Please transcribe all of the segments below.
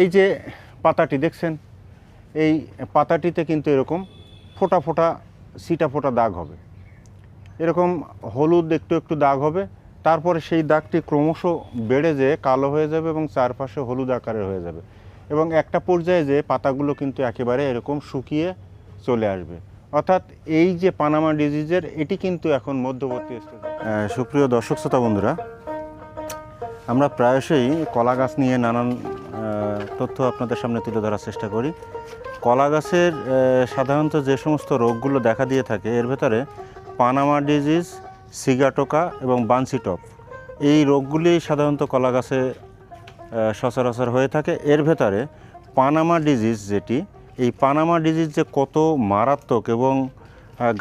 এই যে পাতাটি দেখছেন, এই পাতাটিতে কিন্তু এরকম ফোটা ফোটা, সিটা ফোটা দাগ হবে। এরকম হলুদ একটু একটু দাগ হবে, তারপরে সেই দাগটি ক্রমশ বেড়ে যেয়ে কালো হয়ে যাবে এবং চারপাশে হলুদ আকারের হয়ে যাবে এবং একটা পর্যায়ে যে পাতাগুলো কিন্তু একেবারে এরকম শুকিয়ে চলে আসবে। অর্থাৎ এই যে পানামা ডিজিজের এটি কিন্তু এখন মধ্যবর্তী সুপ্রিয় দর্শক, শ্রোতা বন্ধুরা, আমরা প্রায়শই কলা গাছ নিয়ে নানান তথ্য আপনাদের সামনে তুলে ধরার চেষ্টা করি। কলা গাছের সাধারণত যে সমস্ত রোগগুলো দেখা দিয়ে থাকে, এর ভেতরে পানামা ডিজিজ সিগাটোকা এবং বানসিটপ এই রোগগুলি সাধারণত কলা গাছে সচরাচর হয়ে থাকে। এর ভেতরে পানামা ডিজিজ যেটি, এই পানামা ডিজিজ যে কত মারাত্মক এবং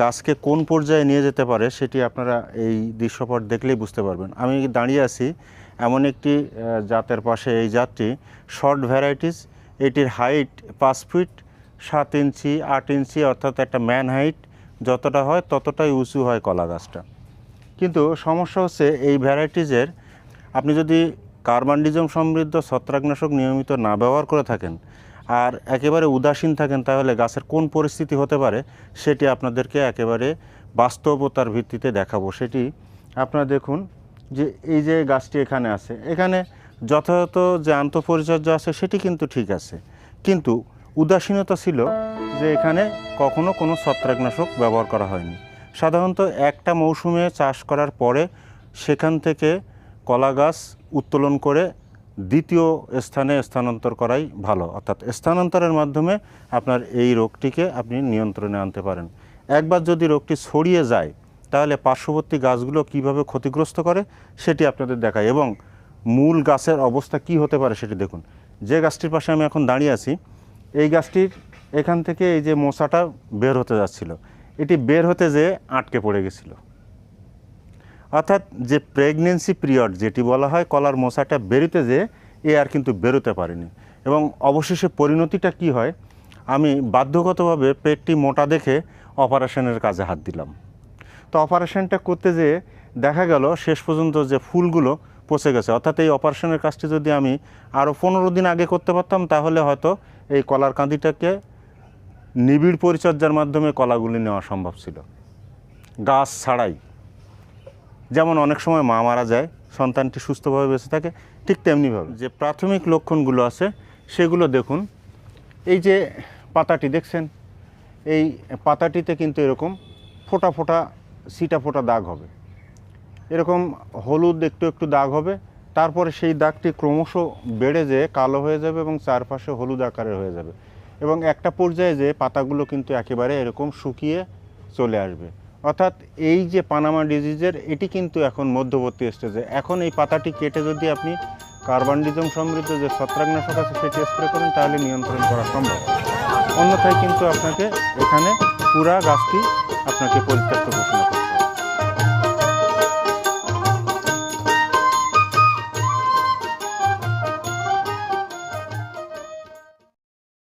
গাছকে কোন পর্যায়ে নিয়ে যেতে পারে, সেটি আপনারা এই দৃশ্যপট দেখলেই বুঝতে পারবেন। আমি দাঁড়িয়ে আছি এমন একটি জাতের পাশে এই জাতটি। শর্ট ভ্যারাইটিস এটির হাইট পাঁচ ফিট সাত ইঞ্চি, আট ইঞ্চি, অর্থাৎ একটা ম্যান হাইট যতটা হয় ততটাই উঁচু হয় কলা গাছটা। কিন্তু সমস্যা হচ্ছে এই ভ্যারাইটিজের আপনি যদি কার্বানডিজম সমৃদ্ধ ছত্রাকনাশক নিয়মিত না ব্যবহার করে থাকেন, আর একেবারে উদাসীন থাকেন, তাহলে গাছের কোন পরিস্থিতি হতে পারে সেটি আপনাদেরকে একেবারে বাস্তবতার ভিত্তিতে দেখাবো। সেটি আপনারা দেখুন যে এই যে গাছটি এখানে আছে, এখানে যথাযথ যে আন্তঃপরিচর্যা আছে সেটি কিন্তু ঠিক আছে। কিন্তু উদাসীনতা ছিল যে এখানে কখনো কোনো ছত্রাকনাশক ব্যবহার করা হয়নি। সাধারণত একটা মৌসুমে চাষ করার পরে সেখান থেকে কলা গাছ উত্তোলন করে দ্বিতীয় স্থানে স্থানান্তর করাই ভালো। অর্থাৎ স্থানান্তরের মাধ্যমে আপনার এই রোগটিকে আপনি নিয়ন্ত্রণে আনতে পারেন। একবার যদি রোগটি ছড়িয়ে যায় তাহলে পার্শ্ববর্তী গাছগুলো কীভাবে ক্ষতিগ্রস্ত করে সেটি আপনাদের দেখায় এবং মূল গাছের অবস্থা কি হতে পারে সেটি দেখুন। যে গাছটির পাশে আমি এখন দাঁড়িয়ে আছি, এই গাছটির এখান থেকে এই যে মশাটা বের হতে যাচ্ছিল, এটি বের হতে যেয়ে আটকে পড়ে গেছিল। অর্থাৎ যে প্রেগনেন্সি পিরিয়ড যেটি বলা হয়, কলার মশাটা বেরোতে যেয়ে এ আর কিন্তু বেরোতে পারেনি। এবং অবশেষে পরিণতিটা কি হয়, আমি বাধ্যগতভাবে পেটটি মোটা দেখে অপারেশনের কাজে হাত দিলাম। তো অপারেশনটা করতে যেয়ে দেখা গেল শেষ পর্যন্ত যে ফুলগুলো পচে গেছে। অর্থাৎ এই অপারেশনের কাজটি যদি আমি আরও পনেরো দিন আগে করতে পারতাম, তাহলে হয়তো এই কলার কাঁদিটাকে নিবিড় পরিচর্যার মাধ্যমে কলাগুলি নেওয়া সম্ভব ছিল। গাছ ছাড়াই। যেমন অনেক সময় মা মারা যায়, সন্তানটি সুস্থভাবে বেঁচে থাকে, ঠিক তেমনিভাবে। যে প্রাথমিক লক্ষণগুলো আছে, সেগুলো দেখুন। এই যে পাতাটি, দেখছেন? এই পাতাটিতে কিন্তু এরকম ফোটা ফোটা সিটা দাগ হবে। এরকম হলুদ একটু একটু দাগ হবে, তারপরে সেই দাগটি ক্রমশ বেড়ে যেয়ে কালো হয়ে যাবে এবং চারপাশে হলুদ আকারের হয়ে যাবে এবং একটা পর্যায়ে যে পাতাগুলো কিন্তু একেবারে এরকম শুকিয়ে চলে আসবে। অর্থাৎ এই যে পানামা ডিজিজের এটি কিন্তু এখন মধ্যবর্তী স্টেজে এখন এই পাতাটি কেটে যদি আপনি কার্বানডিজম সমৃদ্ধ যে ছত্রাকনাশক আছে, সেটি স্প্রে করেন, তাহলে নিয়ন্ত্রণ করা সম্ভব। অন্যথায় কিন্তু আপনাকে এখানে পুরা গাছটি আপনাকে পরিত্যক্ত ঘোষণা করতে হবে।